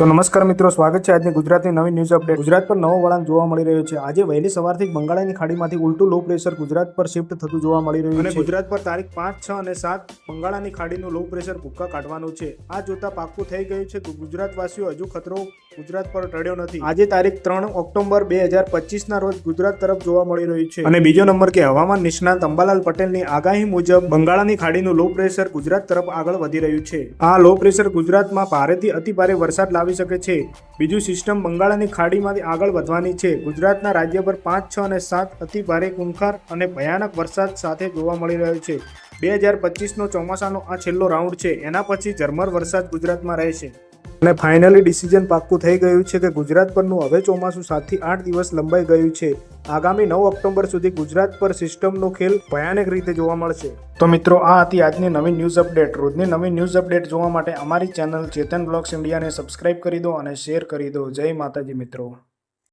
તો નમસ્કાર મિત્રો સ્વાગત છે આજની ગુજરાતની નવી ન્યૂઝ અપડેટ ગુજરાત પર નવો વળાંક જોવા મળી રહ્યો છે. આજે વહેલી સવારથી બંગાળની ખાડીમાંથી ઉલટું લો પ્રેશર ગુજરાત પર શિફ્ટ થતું જોવા મળી રહ્યું છે. ગુજરાત પર તારીખ પાંચ છ અને સાત બંગાળાની ખાડીનું લો પ્રેશર ભૂક્કા કાઢવાનું છે. આ જોતા પાક્કું થઈ ગયું છે કે ગુજરાતવાસીઓ હજુ ખતરો ગુજરાત પર ટળ્યો નથી. આજે તારીખ ત્રણ ઓક્ટોબર બે હજાર પચીસના રોજ ગુજરાત તરફ જોવા મળી રહ્યું છે. અને બીજો નંબર કે હવામાન નિષ્ણાત અંબાલાલ પટેલની આગાહી મુજબ બંગાળાની ખાડીનું લો પ્રેશર ગુજરાત તરફ આગળ વધી રહ્યું છે. આ લો પ્રેશર ગુજરાતમાં ભારેથી અતિ ભારે વરસાદ લાવી શકે છે. બીજું સિસ્ટમ બંગાળાની ખાડીમાંથી આગળ વધવાની છે. ગુજરાતના રાજ્ય પર પાંચ, છ અને સાત અતિ ભારે કુંખાર અને ભયાનક વરસાદ સાથે જોવા મળી રહ્યો છે. બે હજાર પચીસનો ચોમાસાનો આ છેલ્લો રાઉન્ડ છે. એના પછી ઝરમર વરસાદ ગુજરાતમાં રહેશે. અને ફાઇનલી ડિસિઝન પાક્કું થઈ ગયું છે કે ગુજરાત પરનું હવે ચોમાસું સાતથી આઠ દિવસ લંબાઈ ગયું છે. આગામી નવ ઓક્ટોબર સુધી ગુજરાત પર સિસ્ટમનો ખેલ ભયાનક રીતે જોવા મળશે. તો મિત્રો, આ હતી આજની નવી ન્યૂઝ અપડેટ. રોજની નવી ન્યૂઝ અપડેટ જોવા માટે અમારી ચેનલ ચેતન બ્લોગ્સ ઇન્ડિયાને સબસ્ક્રાઇબ કરી દો અને શેર કરી દો. જય માતાજી મિત્રો.